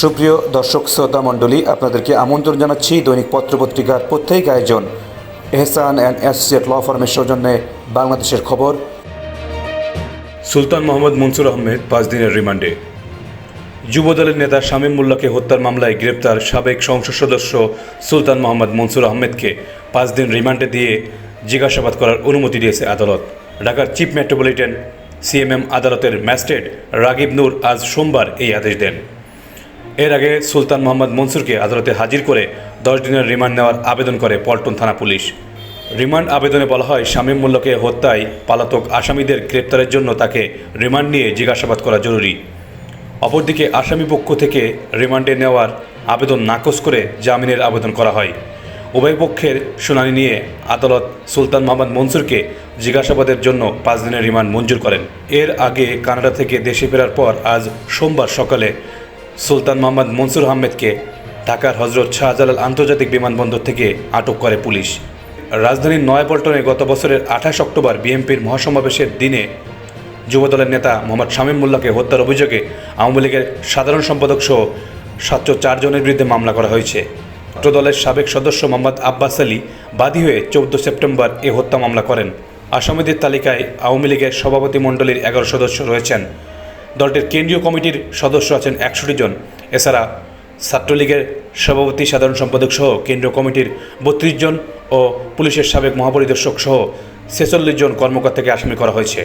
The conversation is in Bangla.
সুপ্রিয় দর্শক, শ্রোতা মণ্ডলী, আপনাদেরকে আমন্ত্রণ জানাচ্ছি দৈনিক পত্রপত্রিকার প্রত্যেক আয়োজন। এহসান অ্যান্ড অ্যাসোসিয়েট ল ফার্মের সৌজন্যে বাংলাদেশের খবর। সুলতান মোহাম্মদ মনসুর আহমেদ পাঁচ দিনের রিমান্ডে। যুবদলের নেতা শামীম মোল্লাকে হত্যার মামলায় গ্রেপ্তার সাবেক সংসদ সদস্য সুলতান মোহাম্মদ মনসুর আহমেদকে পাঁচ দিন রিমান্ডে দিয়ে জিজ্ঞাসাবাদ করার অনুমতি দিয়েছে আদালত। ঢাকার চিফ মেট্রোপলিটন সিএমএম আদালতের ম্যাজিস্ট্রেট রাগিব নূর আজ সোমবার এই আদেশ দেন। এর আগে সুলতান মোহাম্মদ মনসুরকে আদালতে হাজির করে দশ দিনের রিমান্ড নেওয়ার আবেদন করে পল্টন থানা পুলিশ। রিমান্ড আবেদনে বলা হয়, শামীম মোল্লাকে হত্যায় পালাতক আসামিদের গ্রেপ্তারের জন্য তাকে রিমান্ড নিয়ে জিজ্ঞাসাবাদ করা জরুরি। অপরদিকে আসামি পক্ষ থেকে রিমান্ডে নেওয়ার আবেদন নাকচ করে জামিনের আবেদন করা হয়। উভয় পক্ষের শুনানি নিয়ে আদালত সুলতান মোহাম্মদ মনসুরকে জিজ্ঞাসাবাদের জন্য পাঁচ দিনের রিমান্ড মঞ্জুর করেন। এর আগে কানাডা থেকে দেশে ফেরার পর আজ সোমবার সকালে সুলতান মোহাম্মদ মনসুর আহমেদকে ঢাকার হজরত শাহজালাল আন্তর্জাতিক বিমানবন্দর থেকে আটক করে পুলিশ। রাজধানীর নয়াপল্টনে গত বছরের আঠাশ অক্টোবর বিএনপির মহাসমাবেশের দিনে যুবদলের নেতা মোহাম্মদ শামীম মোল্লাকে হত্যার অভিযোগে আওয়ামী লীগের সাধারণ সম্পাদক সহ সাতশো চারজনের বিরুদ্ধে মামলা করা হয়েছে। ছাত্র দলের সাবেক সদস্য মোহাম্মদ আব্বাস আলী বাদী হয়ে চৌদ্দ সেপ্টেম্বর এ হত্যা মামলা করেন। আসামিদের তালিকায় আওয়ামী লীগের সভাপতি মণ্ডলীর এগারো সদস্য রয়েছেন। দলটির কেন্দ্রীয় কমিটির সদস্য আছেন একষট্টি জন। এছাড়া ছাত্রলীগের সভাপতি, সাধারণ সম্পাদক সহ কেন্দ্রীয় কমিটির বত্রিশ জন ও পুলিশের সাবেক মহাপরিদর্শক সহ ছেচল্লিশ জন কর্মকর্তাকে আসামি করা হয়েছে।